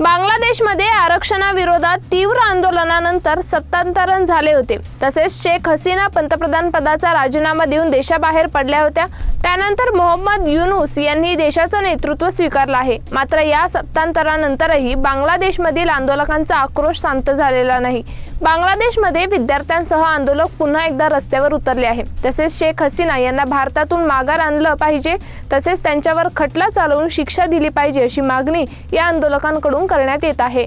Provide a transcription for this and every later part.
बांगलादेशमध्ये आरक्षणाविरोधात तीव्र आंदोलनानंतर सत्तांतरण झाले होते. तसेच शेख हसीना पंतप्रधान पदाचा राजीनामा देऊन देशाबाहेर पडल्या होत्या. त्यानंतर मोहम्मद युनुस यांनी देशाचं नेतृत्व स्वीकारलं आहे. मात्र या सत्तांतरानंतरही बांगलादेशमधील आंदोलकांचा आक्रोश शांत झालेला नाही. बांगलादेशमध्ये विद्यार्थ्यांसह आंदोलक पुन्हा एकदा रस्त्यावर उतरले आहे तसेच शेख हसीना यांना भारतातून माघार आणलं पाहिजे. तसेच त्यांच्यावर खटला चालवून शिक्षा दिली पाहिजे अशी मागणी या आंदोलकांकडून करण्यात येत आहे.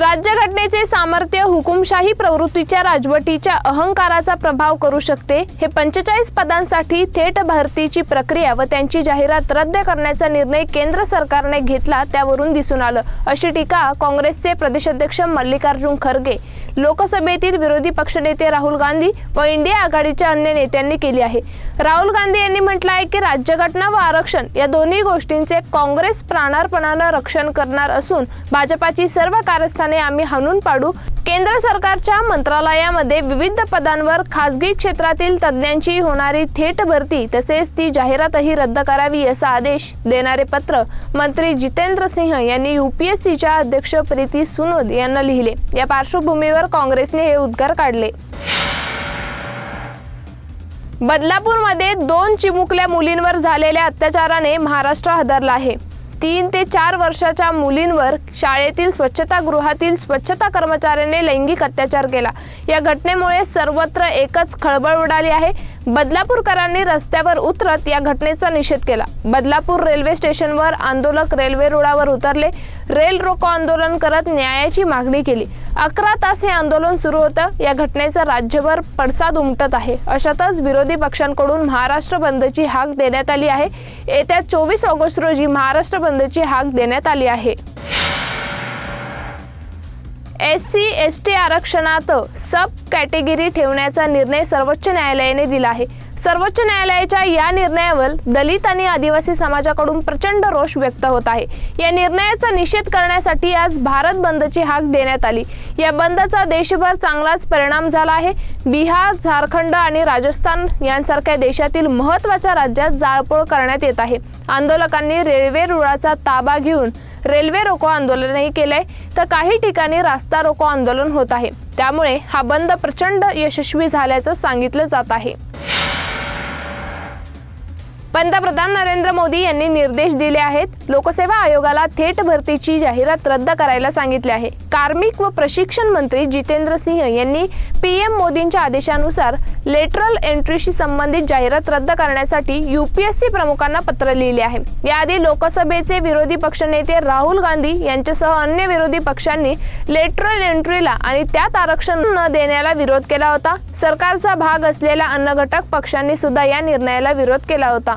राज्यघटनेचे सामर्थ्य हुकुमशाही प्रवृत्तीच्या राजवटीच्या अहंकाराचा प्रभाव करू शकते हे पंचेचाळीस पदांसाठी थेट भरतीची प्रक्रिया व त्यांची जाहिरात रद्द करण्याचा निर्णय केंद्र सरकारने घेतला त्यावरून दिसून आलं. अशी टीका काँग्रेसचे प्रदेशाध्यक्ष मल्लिकार्जुन खरगे लोकसभेतील विरोधी पक्षनेते राहुल गांधी व इंडिया आघाडीच्या अन्य नेत्यांनी केली आहे. राहुल गांधी यांनी म्हटलं आहे की राज्यघटना व आरक्षण या दोन्ही गोष्टींचे काँग्रेस प्राणार्पणानं रक्षण करणार असून भाजपाची सर्व कारस्थाने आम्ही हाणून पाडू. केंद्र सरकारच्या मंत्रालयामध्ये विविध पदांवर खासगी क्षेत्रातील तज्ज्ञांची होणारी थेट भरती तसेच ती जाहिरातही रद्द करावी असा आदेश देणारे पत्र मंत्री जितेंद्र सिंह यांनी युपीएससीच्या अध्यक्ष प्रीती सुनोद यांना लिहिले. या पार्श्वभूमीवर काँग्रेसने हे उद्गार काढले. बदलापूरमध्ये दोन चिमुकल्या मुलींवर झालेल्या अत्याचाराने महाराष्ट्र हादरला आहे. तीन ते चार वर्षाच्या मुलींवर शाळेतील स्वच्छतागृहातील स्वच्छता कर्मचाऱ्याने लैंगिक अत्याचार केला. या घटनेमुळे सर्वत्र एकच खळबळ उडाली आहे. बदलापूरकरांनी रस्त्यावर उतरत या घटनेचा निषेध केला. बदलापूर रेल्वे स्टेशनवर आंदोलक रेल्वे रुळावर उतरले. रेल रोको आंदोलन करत न्यायाची मागणी केली. अकरा तास हे आंदोलन सुरू होतं. या घटनेचा राज्यभर पडसाद उमटत आहे. अशातच विरोधी पक्षांकडून महाराष्ट्र बंदची हाक देण्यात आली आहे. येत्या चोवीस ऑगस्ट रोजी महाराष्ट्र बंदची हाक देण्यात आली आहे. एस सी एस टी आरक्षणात सब कॅटेगरी ठेवण्याचा निर्णय सर्वोच्च न्यायालयाने दिला आहे. सर्वोच्च न्यायालयाच्या या निर्णयावर दलित आणि आदिवासी समाजाकडून प्रचंड रोष व्यक्त होत आहे. या निर्णयाचा निषेध करण्यासाठी आज भारत बंदची हाक देण्यात आली. या बंदचा देशभर चांगलाच परिणाम झाला आहे. बिहार झारखंड आणि राजस्थान यांसारख्या देशातील महत्त्वाच्या राज्यात जाळपोळ करण्यात येत आहे. आंदोलकांनी रेल्वे रुळाचा ताबा घेऊन रेल्वे रोको आंदोलनही केलंय तर काही ठिकाणी रास्ता रोको आंदोलन होत आहे. त्यामुळे हा बंद प्रचंड यशस्वी झाल्याचं सांगितलं जात आहे. पंतप्रधान नरेंद्र मोदी यांनी निर्देश दिले आहेत लोकसेवा आयोगाला थेट भरतीची जाहिरात रद्द करायला सांगितले आहे. कार्मिक व प्रशिक्षण मंत्री जितेंद्र सिंह यांनी पीएम मोदींच्या आदेशानुसार लेटरल एंट्रीशी संबंधित जाहिरात रद्द करण्यासाठी युपीएससी प्रमुखांना पत्र लिहिले आहे. याआधी लोकसभेचे विरोधी पक्षनेते राहुल गांधी यांच्यासह अन्य विरोधी पक्षांनी लेटरल एंट्रीला आणि त्यात आरक्षण न देण्याला विरोध केला होता. सरकारचा भाग असलेल्या अन्न घटक पक्षांनी सुद्धा या निर्णयाला विरोध केला होता.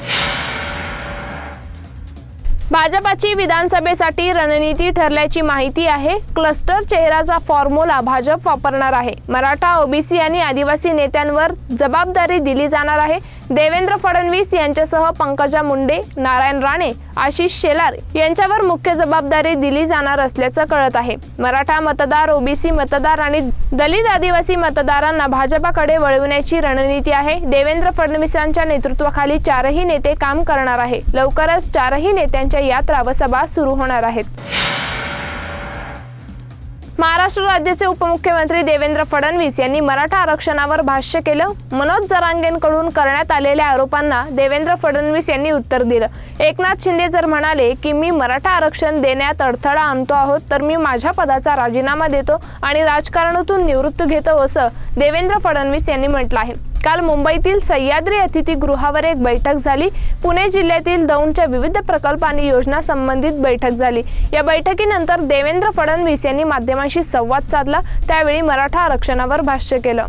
भाजपाची विधानसभेसाठी रणनीती ठरल्याची माहिती आहे. क्लस्टर चेहराचा फॉर्म्युला भाजप वापरणार आहे. मराठा ओबीसी आणि आदिवासी नेत्यांवर जबाबदारी दिली जाणार आहे. देवेंद्र फडणवीस यांच्यासह पंकजा मुंडे नारायण राणे आशिष शेलार यांच्यावर मुख्य जबाबदारी दिली जाणार असल्याचं कळत आहे. मराठा मतदार ओबीसी मतदार आणि दलित आदिवासी मतदारांना भाजपाकडे वळवण्याची रणनीती आहे. देवेंद्र फडणवीसांच्या नेतृत्वाखाली चारही नेते काम करणार आहे. लवकरच चारही नेत्यांच्या यात्रा व सभा सुरू होणार आहेत. महाराष्ट्र राज्याचे उपमुख्यमंत्री देवेंद्र फडणवीस यांनी मराठा आरक्षणावर भाष्य केलं. मनोज जरांगेंकडून करण्यात आलेल्या आरोपांना देवेंद्र फडणवीस यांनी उत्तर दिलं. एकनाथ शिंदे जर म्हणाले की मी मराठा आरक्षण देण्यात अडथळा आणतो आहोत तर मी माझ्या पदाचा राजीनामा देतो आणि राजकारणातून निवृत्त घेतो असं देवेंद्र फडणवीस यांनी म्हटलं आहे. काल मुंबईतील सह्याद्री अतिथीगृहावर एक बैठक झाली. पुणे जिल्ह्यातील दौंडच्या विविध प्रकल्प आणि योजना संबंधित बैठक झाली. या बैठकीनंतर देवेंद्र फडणवीस यांनी माध्यमांशी संवाद साधला. त्यावेळी मराठा आरक्षणावर भाष्य केलं.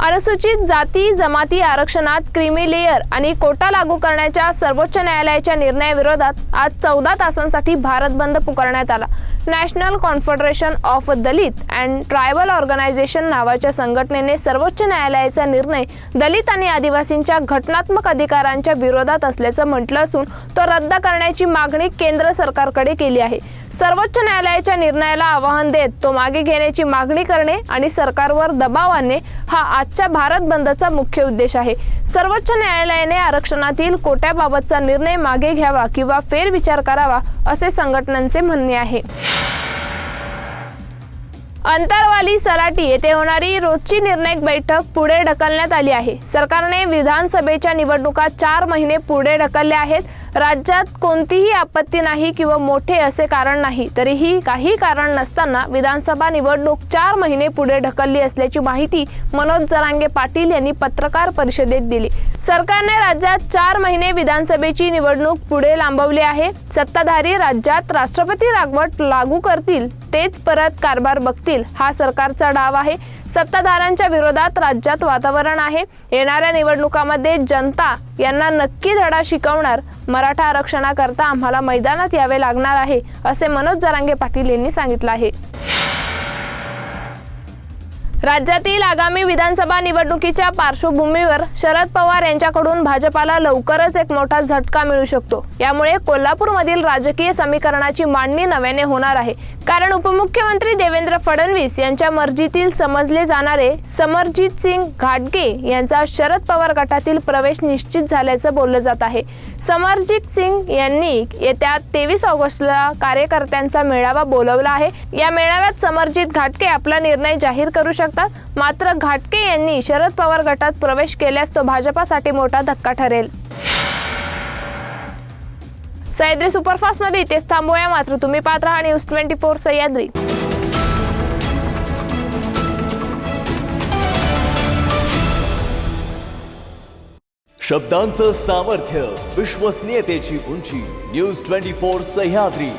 अनुसूचित जाती जमाती आरक्षणात क्रिमी लेयर आणि कोटा लागू करण्याच्या सर्वोच्च न्यायालयाच्या निर्णयाविरोधात आज चौदा तासांसाठी भारत बंद पुकारण्यात आला. National confederation of Dalit and tribal organization नावाच्या संघटनेने सर्वोच्च न्यायालयाचा निर्णय दलित आणि आदिवासींच्या घटनात्मक अधिकारांच्या विरोधात असल्याचं म्हटलं असून तो रद्द करण्याची मागणी केंद्र सरकारकडे केली आहे. सर्वोच्च न्यायालयाच्या निर्णयाला आवाहन देत तो मागे घेण्याची मागणी करणे आणि सरकारवर दबाव आणणे हा आजच्या भारत बंदचा मुख्य उद्देश आहे. सर्वोच्च न्यायालयाने आरक्षणातील कोट्याबाबतचा निर्णय मागे घ्यावा किंवा फेरविचार करावा असे संघटनांचे म्हणणे आहे. अंतरवाली सराटी येथे होणारी रोजची निर्णायक बैठक पुढे ढकलण्यात आली आहे. सरकारने विधानसभेच्या निवडणुका चार महिने पुढे ढकलल्या आहेत. राज्यात कोणतीही आपत्ती नाही किंवा मोठे असे कारण नाही तरीही काही कारण नसताना विधानसभा निवडणूक चार महिने पुढे ढकलली असल्याची माहिती मनोज जरांगे पाटील यांनी पत्रकार परिषदेत दिली. सरकारने राज्यात चार महिने विधानसभेची निवडणूक पुढे लांबवली आहे. सत्ताधारी राज्यात राष्ट्रपती राजवट लागू करतील तेच परत कारभार बघतील हा सरकारचा डाव आहे. सत्ताधाऱ्यांच्या विरोधात राज्यात वातावरण आहे. येणाऱ्या निवडणुकामध्ये जनता यांना नक्की धडा शिकवणार. मराठा आरक्षणाकरता आम्हाला मैदानात यावे लागणार आहे असे मनोज जरांगे पाटील यांनी सांगितलं आहे. राज्यातील आगामी विधानसभा निवडणुकीच्या पार्श्वभूमीवर शरद पवार यांच्याकडून भाजपाला लवकरच एक मोठा झटका मिळू शकतो. यामुळे कोल्हापूरमधील राजकीय समीकरणाची मांडणी नव्याने होणार आहे. कारण उपमुख्यमंत्री देवेंद्र फडणवीस यांच्या मर्जीतील समजले जाणारे समरजित सिंग घाटगे यांचा शरद पवार गटातील प्रवेश निश्चित झाल्याचं बोललं जात आहे. समरजित सिंग यांनी येत्या तेवीस ऑगस्टला कार्यकर्त्यांचा मेळावा बोलवला आहे. या मेळाव्यात समरजित घाटके आपला निर्णय जाहीर करू शकतात मात्र घाटके यांनी शरद पवार गटात प्रवेश केल्यास तो भाजपासाठी मोठा धक्का ठरेल. सह्याद्री सुपरफास्टमध्ये इथेच थांबूया. मात्र तुम्ही पाहत राहा न्यूज ट्वेंटी फोर सह्याद्री. शब्दांचं सामर्थ्य विश्वसनीयतेची उंची न्यूज ट्वेंटी फोर सह्याद्री.